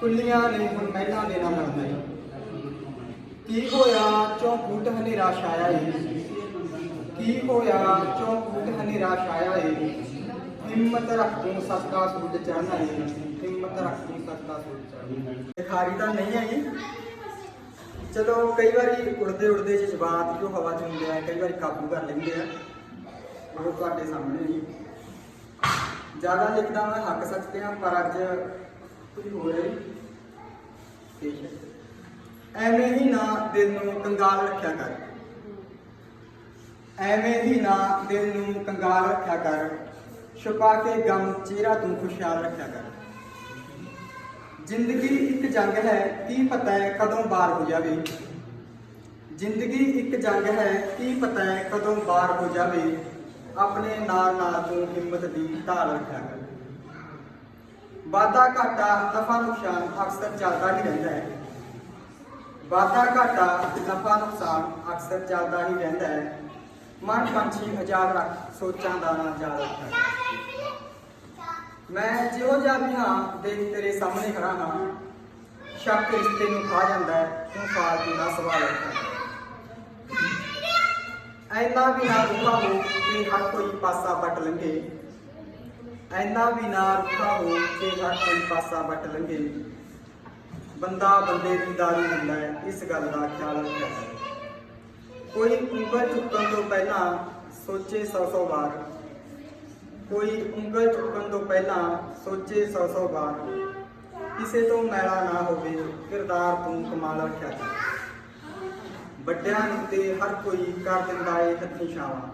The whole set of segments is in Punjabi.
ਕੁੱਲੀਆਂ ਨੇ ਹੁਣ ਮਹਿਲਾਂ ਦੇ ਨਾ ਮਰਨਾ ਕੀ ਹੋਇਆ, ਚੋਂ ਹਨੇਰਾ ਛਾਇਆ ਏ? ਕੀ ਹੋਇਆ, ਚੋਂ ਹਨੇਰਾ ਛਾਇਆ ਏ? ਹਿੰਮਤ ਰੱਖ ਤੂੰ ਸਸਤਾ ਸੂਟ ਚੜਨਾ ਏ। ਹਿੰਮਤ ਰੱਖ ਤੂੰ ਸਸਤਾ ਸੂਟ ਚੜਨਾ ਲਿਖਾਰੀ ਤਾਂ ਨਹੀਂ ਆਈ? ਚਲੋ, ਕਈ ਵਾਰੀ ਉੜਦੇ ਉੜਦੇ ਜਜ਼ਬਾਤ ਜੋ ਹਵਾ ਚ ਹੁੰਦੇ ਆ ਕਈ ਵਾਰੀ ਕਾਬੂ ਕਰ ਲੈਂਦੇ ਆ। ਉਹ ਤੁਹਾਡੇ ਸਾਹਮਣੇ ਹੀ ਜ਼ਿਆਦਾ ਲਿਖਦਾ ਮੈਂ ਹੱਕ ਸੱਚ ਤੇ ਆ ਪਰ ਅੱਜ ਕੁਝ ਹੋ ਰਿਹਾ ਪੇਸ਼ ਹੈ? ਐਵੇਂ ਹੀ ਨਾ ਦਿਲ ਨੂੰ ਕੰਗਾਲ ਰੱਖਿਆ ਕਰ। ਐਵੇਂ ਹੀ ਨਾ ਦਿਲ ਨੂੰ ਕੰਗਾਲ ਰੱਖਿਆ ਕਰ। ਛੁਪਾ ਕੇ ਗਮ ਚਿਹਰਾ ਤੂੰ ਖੁਸ਼ਹਾਲ ਰੱਖਿਆ ਕਰ। ਜ਼ਿੰਦਗੀ ਇੱਕ ਜੰਗ ਹੈ, ਕੀ ਪਤਾ ਹੈ ਕਦੋਂ ਬਾਰ ਹੋ ਜਾਵੇ। ਜ਼ਿੰਦਗੀ ਇੱਕ ਜੰਗ ਹੈ, ਕੀ ਪਤਾ ਹੈ ਕਦੋਂ ਬਾਰ ਹੋ ਜਾਵੇ। ਆਪਣੇ ਨਾਲ ਨਾਲ ਤੂੰ ਹਿੰਮਤ ਦੀ ਢਾਲ ਰੱਖਿਆ ਕਰ। ਵਾਧਾ ਘਾਟਾ ਨਫਾ ਨੁਕਸਾਨ ਅਕਸਰ ਚੱਲਦਾ ਹੀ ਰਹਿੰਦਾ ਹੈ। ਵਾਧਾ ਘਾਟਾ, ਨਫਾ ਨੁਕਸਾਨ ਅਕਸਰ ਚੱਲਦਾ ਹੀ ਰਹਿੰਦਾ ਹੈ। ਮਨ ਪੰਛੀ ਆਜ਼ਾਦ ਰੱਖ, ਸੋਚਾਂ ਦਾ ਨਾ ਆਜ਼ਾਦ ਰੱਖਿਆ ਮੈਂ ਜਿਹੋ ਜਿਹਾ ਵੀ ਹਾਂ, ਦੇਖ ਤੇਰੇ ਸਾਹਮਣੇ ਖੜਾ ਹਾਂ। ਸ਼ੱਕ ਰਿਸ਼ਤੇ ਨੂੰ ਖਾ ਜਾਂਦਾ ਹੈ, ਤੂੰ ਫਾਲਤੂ ਦਾ ਸਵਾਲ ਰੱਖਦਾ ਐਨਾ ਵੀ ਨਾ ਰੁੱਖਾ ਹੋ ਕਿ ਹਰ ਕੋਈ ਪਾਸਾ ਵੱਟ ਲੰਘੇ। ਐਨਾ ਵੀ ਨਾ ਰੁੱਖਾ ਹੋ ਕਿ ਹਰ ਕੋਈ ਪਾਸਾ ਵੱਟ ਲੰਘੇ। ਬੰਦਾ ਬੰਦੇ ਦੀ ਦਾਰੂ ਹੁੰਦਾ ਹੈ, ਇਸ ਗੱਲ ਦਾ ਖਿਆਲ ਰੱਖਿਆ ਕਰ ਕੋਈ ਉਂਗਲ ਚੁੱਕਣ ਤੋਂ ਪਹਿਲਾਂ ਸੋਚੇ ਸੌ ਸੌ ਵਾਰ। ਕੋਈ ਉਂਗਲ ਚੁੱਕਣ ਤੋਂ ਪਹਿਲਾਂ ਸੋਚੇ ਸੌ ਸੌ ਵਾਰ। ਕਿਸੇ ਤੋਂ ਮੈਲਾ ਨਾ ਹੋਵੇ, ਕਿਰਦਾਰ ਤੂੰ ਕਮਾਲ ਰੱਖਿਆ ਕਰ ਵੱਡਿਆਂ ਨੂੰ ਤੇ ਹਰ ਕੋਈ ਕਰ ਦਿੰਦਾ ਏ ਹੱਥੀਂ ਛਾਵਾਂ।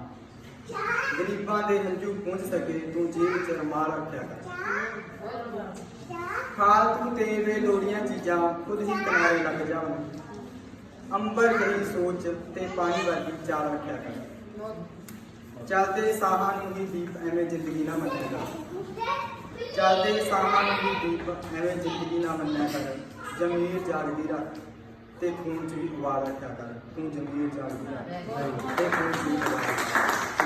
ਗਰੀਬਾਂ ਦੇ ਹੰਝੂ ਪਹੁੰਚ ਸਕੇ, ਤੂੰ ਜੇਬ ਚ ਰਮਾਲ ਰੱਖਿਆ ਕਰ। ਫਾਲਤੂ ਤੇ ਬੇਲੋੜੀਆਂ ਚੀਜ਼ਾਂ, ਖੁਦ ਹੀ ਕਿਨਾਰੇ ਲੱਗ ਜਾਣ ਅੰਬਰ ਗਈ ਸੋਚ ਤੇ ਪਾਣੀ ਵਰਗੀ ਚਾਲ ਰੱਖਿਆ ਕਰ। ਚੱਲਦੇ ਸਾਹਾਂ ਨੂੰ ਹੀ ਦੀਪ ਐਵੇਂ ਜ਼ਿੰਦਗੀ ਨਾ ਮੰਨਿਆ ਕਰ। ਸਾਹਾਂ ਨੂੰ ਹੀ ਦੀਪ ਐਵੇਂ ਜ਼ਿੰਦਗੀ ਨਾ ਮੰਨਿਆ ਕਰ। ਜ਼ਮੀਰ ਜਾਗਦੀ ਰੱਖ ਤੇ ਖੂਨ ਚ ਵੀ ਉਬਾਲ ਰੱਖਿਆ ਕਰ। ਤੂੰ ਜ਼ਮੀਰ ਜਾਗਦੀ ਰੱਖ ਤੇ ਖੂਨ ਚ ਵੀ ਉਬਾਲ